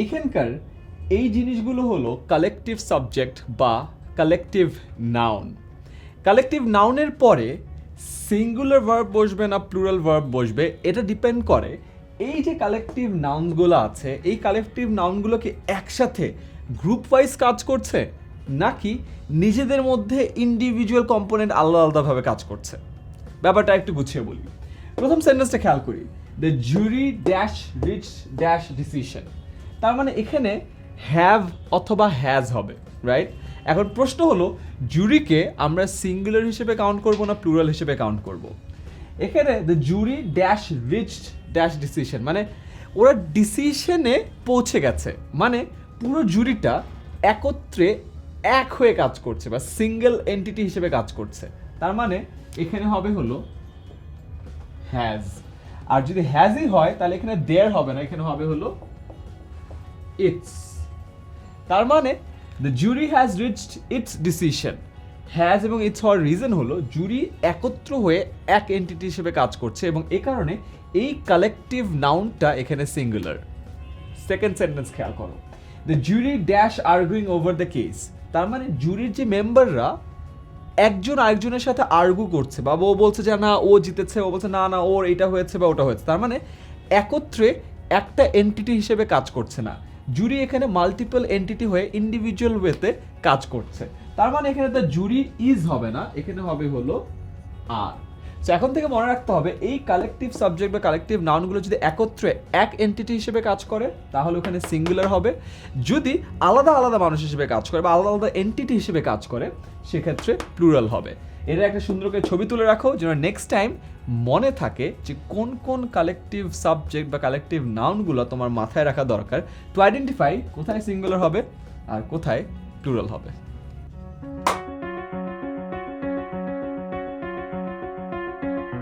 এইখানকার এই জিনিসগুলো হলো কালেকটিভ সাবজেক্ট বা কালেকটিভ নাউন কালেকটিভ নাউনের পরে সিঙ্গুলার ভার্ব বসবে না প্লুরাল ভার্ব বসবে, এটা ডিপেন্ড করে এই যে কালেকটিভ নাউনগুলো আছে, এই কালেকটিভ নাউনগুলো কি একসাথে গ্রুপ ওয়াইজ কাজ করছে? নাকি নিজেদের মধ্যে ইন্ডিভিজুয়াল কম্পোনেন্ট আলাদা আলাদাভাবে কাজ করছে? ব্যাপারটা একটু গুছিয়ে বলি। প্রথম সেন্টেন্সটা খেয়াল করি। The jury dash reach dash decision তার মানে এখানে হ্যাভ অথবা হ্যাজ হবে রাইট এখন প্রশ্ন হলো, জুরিকে আমরা সিঙ্গুলার হিসেবে কাউন্ট করব না প্লুরাল হিসেবে কাউন্ট করব? এখানে the jury dash reached dash decision মানে ওরা ডিসিশনে পৌঁছে গেছে মানে পুরো জুরিটা একত্রে এক হয়ে কাজ করছে বা সিঙ্গেল এন্টিটি হিসেবে কাজ করছে। তার মানে এখানে হবে হলো হ্যাজ আর যদি হ্যাজই হয় তাহলে এখানে দেয়ার হবে না, এখানে হবে হলো ইটস তার মানে the jury has reached its decision has এবং ইটস হওয়ার রিজন হলো জুরি একত্র হয়ে এক এন্টিটি হিসেবে কাজ করছে এবং এ কারণে এই কালেকটিভ নাউনটা এখানে সিঙ্গুলার সেকেন্ড সেন্টেন্স খেয়াল করো। The jury dash arguing over the case তার মানে জুরির যে মেম্বাররা একজন আরেকজনের সাথে আর্গু করছে বা ও বলছে যে, না, ও জিতেছে। ও বলছে, না না, ওর এটা হয়েছে বা ওটা হয়েছে। তার মানে একত্রে একটা এন্টিটি হিসেবে কাজ করছে না। জুরি এখানে মাল্টিপল এন্টিটি হয়ে ইন্ডিভিজুয়াল ওয়েতে কাজ করছে। তার মানে এখানে জুরি ইজ হবে না, এখানে হবে হলো আর। তো এখন থেকে মনে রাখতে হবে, এই কালেকটিভ সাবজেক্ট বা কালেকটিভ নাউনগুলো যদি একত্রে এক এন্টিটি হিসেবে কাজ করে, তাহলে ওখানে সিঙ্গুলার হবে। যদি আলাদা আলাদা মানুষ হিসেবে কাজ করে বা আলাদা আলাদা এন্টিটি হিসেবে কাজ করে, সেক্ষেত্রে প্লুরাল হবে। এটা একটা সুন্দর করে ছবি তুলে রাখো, যেন নেক্সট টাইম মনে থাকে যে কোন কোন কালেকটিভ সাবজেক্ট বা কালেকটিভ নাউনগুলো তোমার মাথায় রাখা দরকার। টু আইডেন্টিফাই কোথায় সিঙ্গুলার হবে আর কোথায় প্লুরাল হবে।